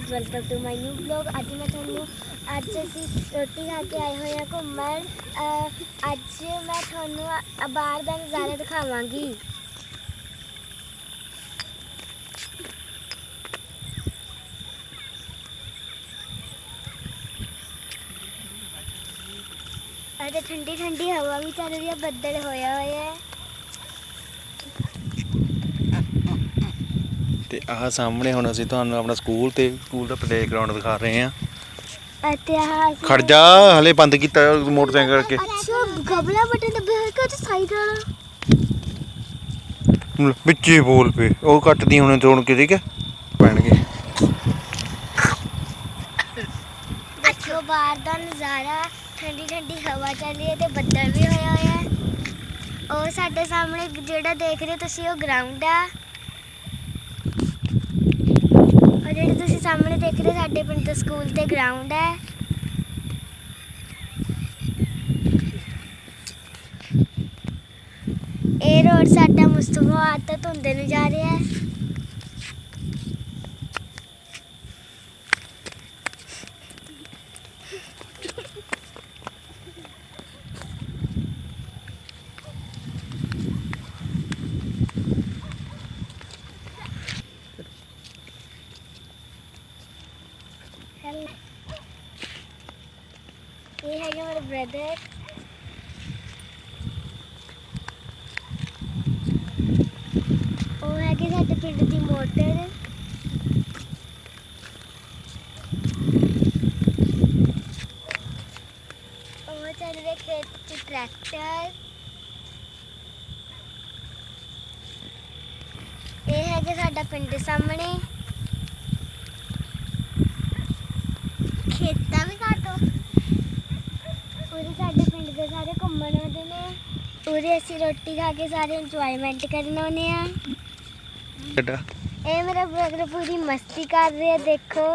Welcome to my new vlog ਅੱਜ ਮੈਂ ਤੁਹਾਨੂੰ ਅੱਜ ਅਸੀਂ ਰੋਟੀ ਖਾ ਕੇ ਆਏ ਹੋਏ ਹਾਂ ਘੁੰਮਣ ਅਹ ਅੱਜ ਮੈਂ ਤੁਹਾਨੂੰ ਅ- ਬਾਹਰ ਦਾ ਨਜ਼ਾਰਾ ਦਿਖਾਵਾਂਗੀ ਅਤੇ ਠੰਡੀ ਠੰਡੀ ਹਵਾ ਵੀ ਚੱਲ ਰਹੀ ਹੈ ਬੱਦਲ ਹੋਇਆ ਹੋਇਆ ਹੈ ਤੇ ਆਹ ਸਾਹਮਣੇ ਹੁਣ ਅਸੀਂ ਤੁਹਾਨੂੰ ਆਪਣਾ ਸਕੂਲ ਤੇ ਸਕੂਲ ਦਾ ਪਲੇਗਰਾਉਂਡ ਦਿਖਾ ਰਹੇ ਹਾਂ। ਅਤੇ ਆਹ ਖੜ ਜਾ ਹਲੇ ਬੰਦ ਕੀਤਾ ਮੋਟਰਸਾਈਕਲ ਕਰਕੇ। ਅੱਛਾ ਗਬਲਾ ਬਟਨ ਦੱਬੇ ਹੋਏ ਕਿ ਸਾਈਡ ਵਾਲਾ ਵਿੱਚੇ ਬੋਲ ਪਏ ਉਹ ਕੱਟਦੀ ਹੁਣੇ ਤੋੜ ਕੇ ਠੀਕ ਹੈ? ਪੈਣਗੇ ਦੇਖੋ ਬਾਹਰ ਦਾ ਨਜ਼ਾਰਾ ਠੰਡੀ ਠੰਡੀ ਹਵਾ ਚੱਲ ਰਹੀ ਹੈ ਤੇ ਬੱਦਲ ਵੀ ਹੋਇਆ ਹੋਇਆ ਹੈ। ਉਹ ਸਾਡੇ ਸਾਹਮਣੇ ਜਿਹੜਾ ਦੇਖ ਰਹੇ ਤੁਸੀਂ ਉਹ ਗਰਾਊਂਡ ਆ ਉਹ ਜਿਹੜੇ ਤੁਸੀਂ ਸਾਹਮਣੇ ਦੇਖ ਰਹੇ ਸਾਡੇ ਪਿੰਡ ਦਾ ਸਕੂਲ ਤੇ ਗਰਾਊਂਡ ਹੈ। ਇਹ ਰੋਡ ਸਾਡਾ ਮੁਸਤਫਾ ਤੋਂ ਧੁੰਦੇ ਨੂੰ ਜਾ ਰਿਹਾ ਹੈ। ਹੈਲੋ ਇਹ ਹੈਗਾ ਮੇਰਾ ਬ੍ਰਦਰ ਉਹ ਹੈਗੇ ਸਾਡੇ ਪਿੰਡ ਦੀ ਮੋਟਰ। ਉਹ ਚੱਲ ਰਿਹਾ ਖੇਤ ਚ ਟਰੈਕਟਰ ਇਹ ਹੈਗਾ ਸਾਡਾ ਪਿੰਡ ਸਾਹਮਣੇ। ਉਰੇ ਅਸੀਂ ਰੋਟੀ ਖਾ ਕੇ ਸਾਰੇ ਇੰਜੋਇਮੈਂਟ ਕਰਨ ਆਉਨੇ ਆ ਕਿਡਾ? ਇਹ ਮੇਰਾ ਬ੍ਰਦਰ ਪੂਰੀ ਮਸਤੀ ਕਰ ਰਿਹਾ ਦੇਖੋ।